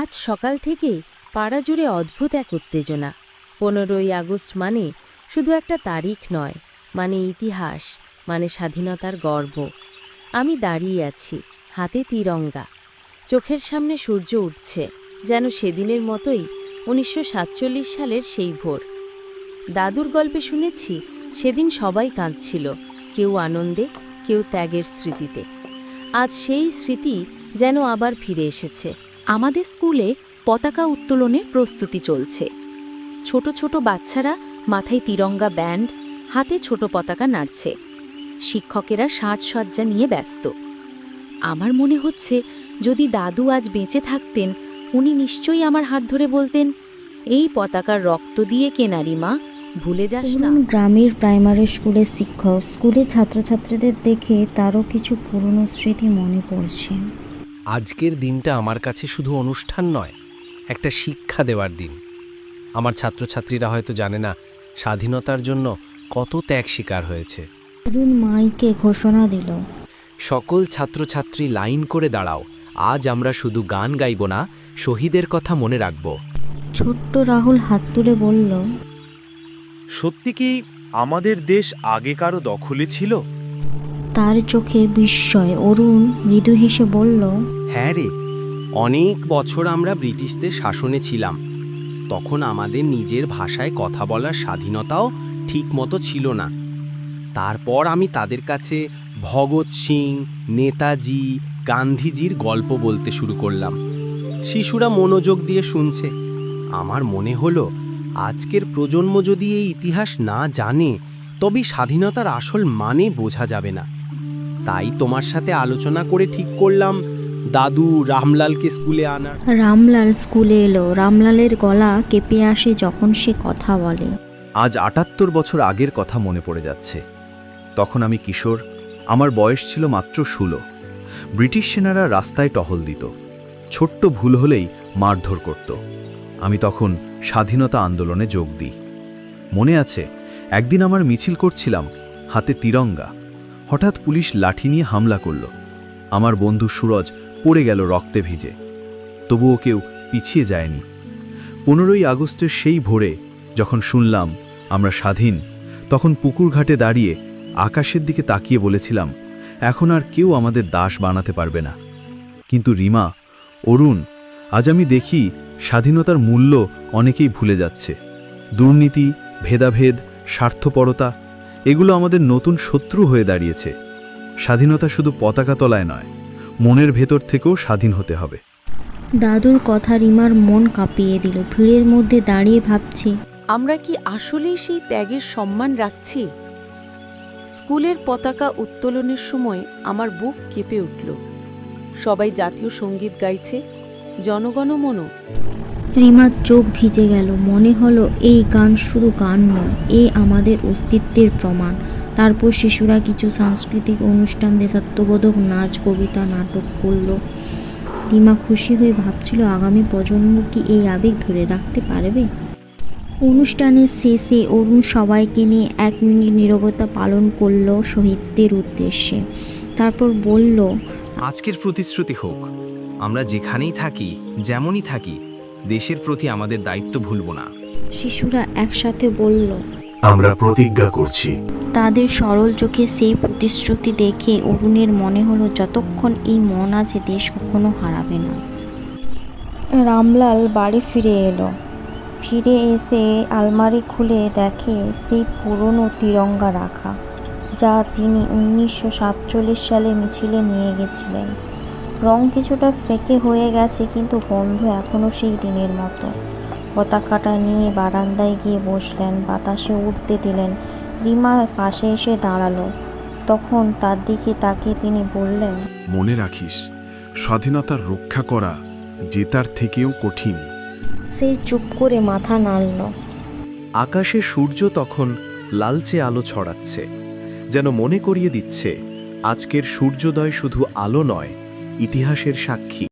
আজ সকাল থেকে পাড়া জুড়ে অদ্ভুত এক উত্তেজনা। পনেরোই আগস্ট মানে শুধু একটা তারিখ নয় মানে ইতিহাস মানে স্বাধীনতার গর্ব। আমি দাঁড়িয়ে আছি, হাতে তিরঙ্গা। চোখের সামনে সূর্য উঠছে, যেন সেদিনের মতোই উনিশশো সাতচল্লিশ সালের সেই ভোর। দাদুর গল্পে শুনেছি, সেদিন সবাই কাঁদছিল, কেউ আনন্দে, কেউ ত্যাগের স্মৃতিতে। আজ সেই স্মৃতি যেন আবার ফিরে এসেছে। আমাদের স্কুলে পতাকা উত্তোলনের প্রস্তুতি চলছে। ছোট ছোট বাচ্চারা মাথায় তিরঙ্গা ব্যান্ড, হাতে ছোট পতাকা নাড়ছে। শিক্ষকেরা সাজসজ্জা নিয়ে ব্যস্ত। আমার মনে হচ্ছে যদি দাদু আজ বেঁচে থাকতেন, উনি নিশ্চয়ই আমার হাত ধরে বলতেন, এই পতাকার রক্ত দিয়ে কেনারি মা, ভুলে যাস না। গ্রামের প্রাইমারি স্কুলের শিক্ষক, স্কুলের ছাত্রছাত্রীদের দেখে তারও কিছু পুরনো স্মৃতি মনে পড়ছে। আজকের দিনটা আমার কাছে শুধু অনুষ্ঠান নয় একটা শিক্ষা দেওয়ার দিন। আমার ছাত্রছাত্রীরা হয়তো জানে না স্বাধীনতার জন্য কত ত্যাগ শিকার হয়েছে। অরুণ মাইকে ঘোষণা দিল। সকল ছাত্রছাত্রী লাইন করে দাঁড়াও আজ আমরা শুধু গান গাইব না শহীদের কথা মনে রাখব। ছোট্ট রাহুল হাত তুলে বলল সত্যি কি আমাদের দেশ আগে কারও দখলে ছিল? তার চোখে বিস্ময়। অরুণ মৃদু হেসে বলল হ্যাঁ রে, অনেক বছর আমরা ব্রিটিশদের শাসনে ছিলাম। তখন আমাদের নিজের ভাষায় কথা বলার স্বাধীনতাও ঠিকমতো ছিল না। তারপর আমি তাদের কাছে ভগৎ সিং, নেতাজি, গান্ধীজির গল্প বলতে শুরু করলাম। শিশুরা মনোযোগ দিয়ে শুনছে। আমার মনে হলো, আজকের প্রজন্ম যদি এই ইতিহাস না জানে, তবে স্বাধীনতার আসল মানে বোঝা যাবে না। তাই তোমার সাথে আলোচনা করে ঠিক করলাম। দাদু রামলালকে স্কুলে আনার। রামলাল স্কুলে এলো। রামলালের গলা কেঁপে আসে যখন সে কথা বলে। আজ আটাত্তর বছর আগের কথা মনে পড়ে যাচ্ছে। তখন আমি কিশোর আমার বয়স ছিল মাত্র ষোলো। ব্রিটিশ সেনারা রাস্তায় টহল দিত। ছোট্ট ভুল হলেই মারধর করত। আমি তখন স্বাধীনতা আন্দোলনে যোগ দিই। মনে আছে একদিন আমার মিছিল করছিলাম হাতে তিরঙ্গা। হঠাৎ পুলিশ লাঠি নিয়ে হামলা করল। আমার বন্ধু সুরজ পড়ে গেল রক্তে ভিজে। তবুও কেউ পিছিয়ে যায়নি। পনেরোই আগস্টের সেই ভোরে যখন শুনলাম আমরা স্বাধীন, তখন পুকুর ঘাটে দাঁড়িয়ে আকাশের দিকে তাকিয়ে বলেছিলাম, এখন আর কেউ আমাদের দাস বানাতে পারবে না। কিন্তু রিমা, অরুণ, আজ আমি দেখি স্বাধীনতার মূল্য অনেকেই ভুলে যাচ্ছে। দুর্নীতি, ভেদাভেদ, স্বার্থপরতা এগুলো আমাদের নতুন শত্রু হয়ে দাঁড়িয়েছে। স্বাধীনতা শুধু পতাকা তলায় নয় মনের ভেতর থেকেও স্বাধীন হতে হবে। দাদুর কথা রিমার মন কাঁপিয়ে দিল ভিড়ের মধ্যে দাঁড়িয়ে ভাবছে আমরা কি আসলেই সেই ত্যাগের সম্মান রাখছি? স্কুলের পতাকা উত্তোলনের সময় আমার বুক কেঁপে উঠল। সবাই জাতীয় সংগীত গাইছে জনগণমনও রিমার চোখ ভিজে গেল। মনে হলো এই গান শুধু গান নয়, এ আমাদের অস্তিত্বের প্রমাণ। তারপর শিশুরা কিছু সাংস্কৃতিক অনুষ্ঠান, দেশাত্মবোধক নাচ, কবিতা, নাটক করল। রিমা খুশি হয়ে ভাবছিল, আগামী প্রজন্ম কি এই আবেগ ধরে রাখতে পারবে? অনুষ্ঠানের শেষে অরুণ সবাইকে নিয়ে এক মিনিট নীরবতা পালন করল শহীদদের উদ্দেশ্যে। তারপর বলল, আজকের প্রতিশ্রুতি হোক। আমরা যেখানেই থাকি, যেমনই থাকি দেশের প্রতি আমাদের দায়িত্ব ভুলব না। শিশুরা একসাথে বলল আমরা প্রতিজ্ঞা করছি। তাদের সরল চোখে সেই প্রতিশ্রুতি দেখে অরুণের মনে হলো যতক্ষণ এই মন আছে দেশ কখনো হারাবে না। রামলাল বাড়ি ফিরে এলো। ফিরে এসে আলমারি খুলে দেখে সেই পুরনো তিরঙ্গা রাখা যা তিনি উনিশশো সাতচল্লিশ সালে মিছিলে নিয়ে গেছিলেন। রং কিছুটা ফেকে হয়ে গেছে কিন্তু গন্ধ এখনও সেই দিনের মতো। পতাকাটা নিয়ে বারান্দায় গিয়ে বসলেন বাতাসে উঠতে দিলেন। রিমা পাশে এসে দাঁড়াল। তখন তার দিকে তাকিয়ে তিনি বললেন মনে রাখিস স্বাধীনতার রক্ষা করা জেতার থেকেও কঠিন। সে চুপ করে মাথা নাড়ল। আকাশে সূর্য তখন লালচে আলো ছড়াচ্ছে যেন মনে করিয়ে দিচ্ছে আজকের সূর্যোদয় শুধু আলো নয় ইতিহাসের সাক্ষী।